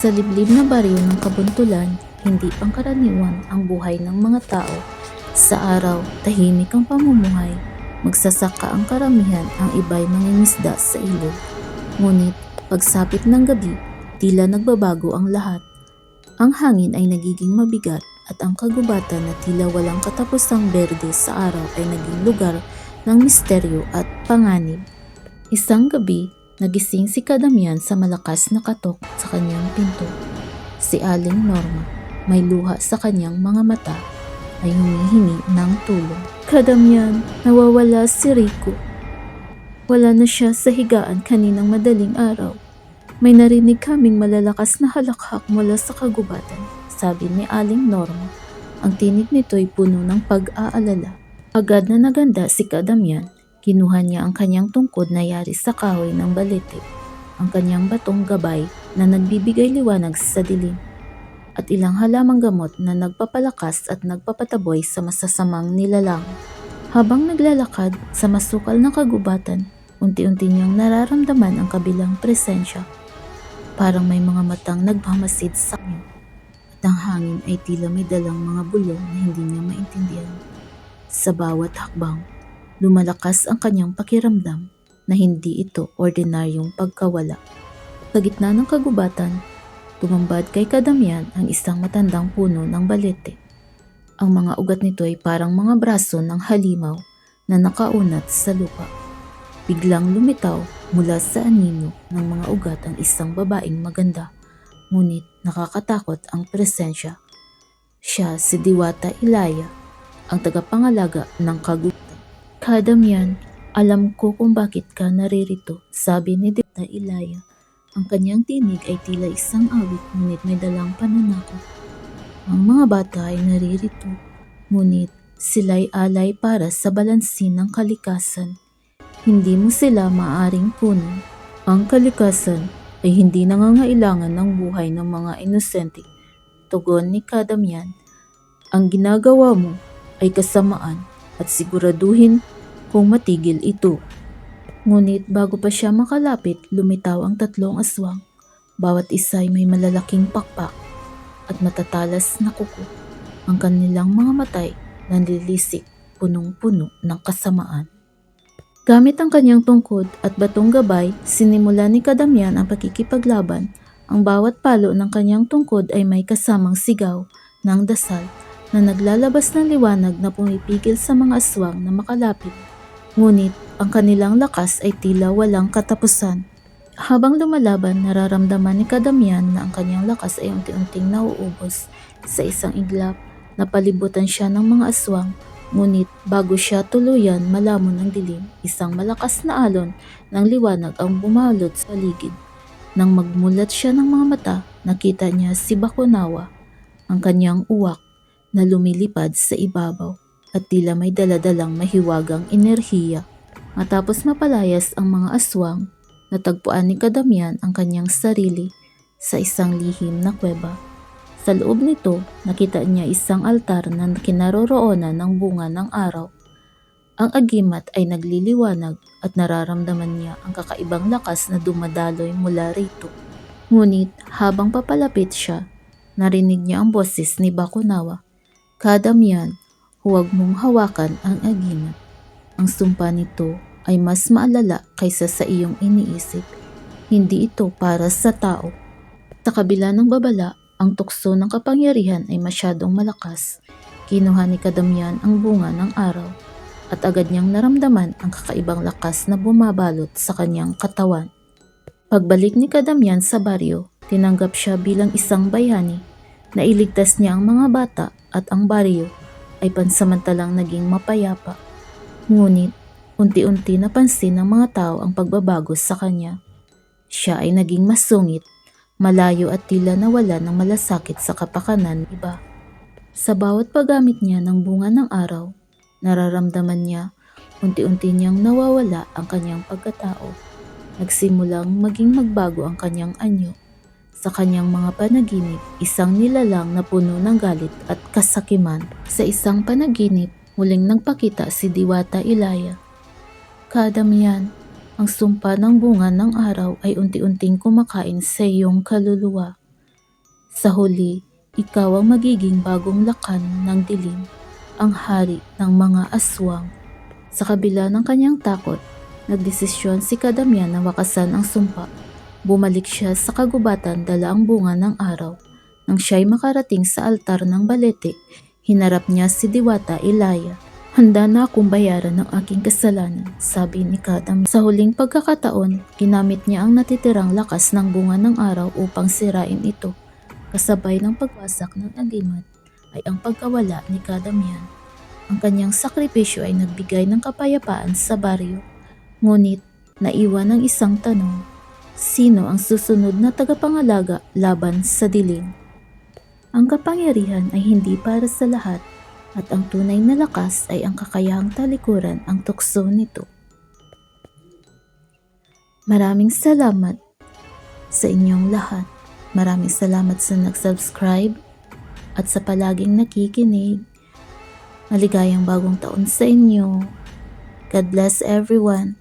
Sa liblib na baryo ng kabuntulan, hindi pangkaraniwan ang buhay ng mga tao. Sa araw, tahimik ang pamumuhay. Magsasaka ang karamihan, ang iba'y mangingisda sa ilog. Ngunit, pagsapit ng gabi, tila nagbabago ang lahat. Ang hangin ay nagiging mabigat at ang kagubatan na tila walang katapusang berde sa araw ay naging lugar ng misteryo at panganib. Isang gabi, nagising si Kadamian sa malakas na katok sa kanyang pinto. Si Aling Norma, may luha sa kanyang mga mata, ay humihingi ng tulong. Kadamian, nawawala si Rico. Wala na siya sa higaan kaninang madaling araw. May narinig kaming malalakas na halakhak mula sa kagubatan, sabi ni Aling Norma. Ang tinig nito'y puno ng pag-aalala. Agad na naganda si Kadamian Kinuha niya ang kanyang tungkod na yari sa kahoy ng balete, ang kanyang batong gabay na nagbibigay liwanag sa dilim, at ilang halamang gamot na nagpapalakas at nagpapataboy sa masasamang nilalang. Habang naglalakad sa masukal na kagubatan, unti-unti niyang nararamdaman ang kabilang presensya. Parang may mga matang nagmamasid sa kanya, at ang hangin ay tila may dalang mga bulong na hindi niya maintindihan. Sa bawat hakbang, lumalakas ang kanyang pakiramdam na hindi ito ordinaryong pagkawala. Sa gitna ng kagubatan, tumambad kay Kadamian ang isang matandang puno ng balete. Ang mga ugat nito ay parang mga braso ng halimaw na nakaunat sa lupa. Biglang lumitaw mula sa anino ng mga ugat ang isang babaeng maganda, ngunit nakakatakot ang presensya. Siya si Diwata Ilaya, ang tagapangalaga ng kagubatan. Kadamian, alam ko kung bakit ka naririto, sabi ni Dita Ilaya. Ang kanyang tinig ay tila isang awit ngunit may dalang pananakot. Ang mga bata ay naririto, ngunit sila'y alay para sa balansin ng kalikasan. Hindi mo sila maaring punin. Ang kalikasan ay hindi nangangailangan ng buhay ng mga inosente. Tugon ni Kadamian, ang ginagawa mo ay kasamaan at siguraduhin kung matigil ito. Ngunit bago pa siya makalapit, lumitaw ang tatlong aswang. Bawat isa ay may malalaking pakpak at matatalas na kuko. Ang kanilang mga matay nanlilisik, punong-puno ng kasamaan. Gamit ang kanyang tungkod at batong gabay, sinimula ni Kadamian ang pakikipaglaban. Ang bawat palo ng kanyang tungkod ay may kasamang sigaw ng dasal na naglalabas ng liwanag na pumipigil sa mga aswang na makalapit. Ngunit ang kanilang lakas ay tila walang katapusan. Habang lumalaban, nararamdaman ni Kadamian na ang kanyang lakas ay unti-unting nauubos. Sa isang iglap, napalibutan siya ng mga aswang. Ngunit bago siya tuluyan malamon ng dilim, isang malakas na alon ng liwanag ang bumalot sa paligid. Nang magmulat siya ng mga mata, nakita niya si Bakunawa, ang kanyang uwak na lumilipad sa ibabaw at tila may daladalang mahiwagang enerhiya. Matapos mapalayas ang mga aswang, natagpuan ni Kadamian ang kanyang sarili sa isang lihim na kuweba. Sa loob nito, nakita niya isang altar na kinaroroonan ng bunga ng araw. Ang agimat ay nagliliwanag at nararamdaman niya ang kakaibang lakas na dumadaloy mula rito. Ngunit habang papalapit siya, narinig niya ang boses ni Bakunawa. Kadamian, huwag mong hawakan ang agimat. Ang sumpa nito ay mas maalala kaysa sa iyong iniisip. Hindi ito para sa tao. Sa kabila ng babala, ang tukso ng kapangyarihan ay masyadong malakas. Kinuha ni Kadamian ang bunga ng araw at agad niyang naramdaman ang kakaibang lakas na bumabalot sa kanyang katawan. Pagbalik ni Kadamian sa baryo, tinanggap siya bilang isang bayani na iligtas niya ang mga bata at ang baryo ay pansamantalang naging mapayapa. Ngunit, unti-unti napansin ng mga tao ang pagbabago sa kanya. Siya ay naging masungit, malayo at tila nawala ng malasakit sa kapakanan iba. Sa bawat paggamit niya ng bunga ng araw, nararamdaman niya unti-unti niyang nawawala ang kanyang pagkatao. Nagsimulang maging magbago ang kanyang anyo. Sa kanyang mga panaginip, isang nilalang na puno ng galit at kasakiman. Sa isang panaginip, muling nagpakita si Diwata Ilaya. Kadamian, ang sumpa ng bunga ng araw ay unti-unting kumakain sa iyong kaluluwa. Sa huli, ikaw ang magiging bagong lakan ng dilim, ang hari ng mga aswang. Sa kabila ng kanyang takot, nagdesisyon si Kadamyan na wakasan ang sumpa. Bumalik siya sa kagubatan dala ang bunga ng araw. Nang siya'y makarating sa altar ng balete, hinarap niya si Diwata Ilaya. Handa na akong bayaran ng aking kasalanan, sabi ni Kadam. Sa huling pagkakataon, ginamit niya ang natitirang lakas ng bunga ng araw upang sirain ito. Kasabay ng pagwasak ng agimat ay ang pagkawala ni Kadamyan. Ang kanyang sakripisyo ay nagbigay ng kapayapaan sa baryo. Ngunit naiwan ng isang tanong, sino ang susunod na tagapangalaga laban sa dilim? Ang kapangyarihan ay hindi para sa lahat at ang tunay na lakas ay ang kakayahang talikuran ang tukso nito. Maraming salamat sa inyong lahat. Maraming salamat sa nag-subscribe at sa palaging nakikinig. Maligayang bagong taon sa inyo. God bless everyone.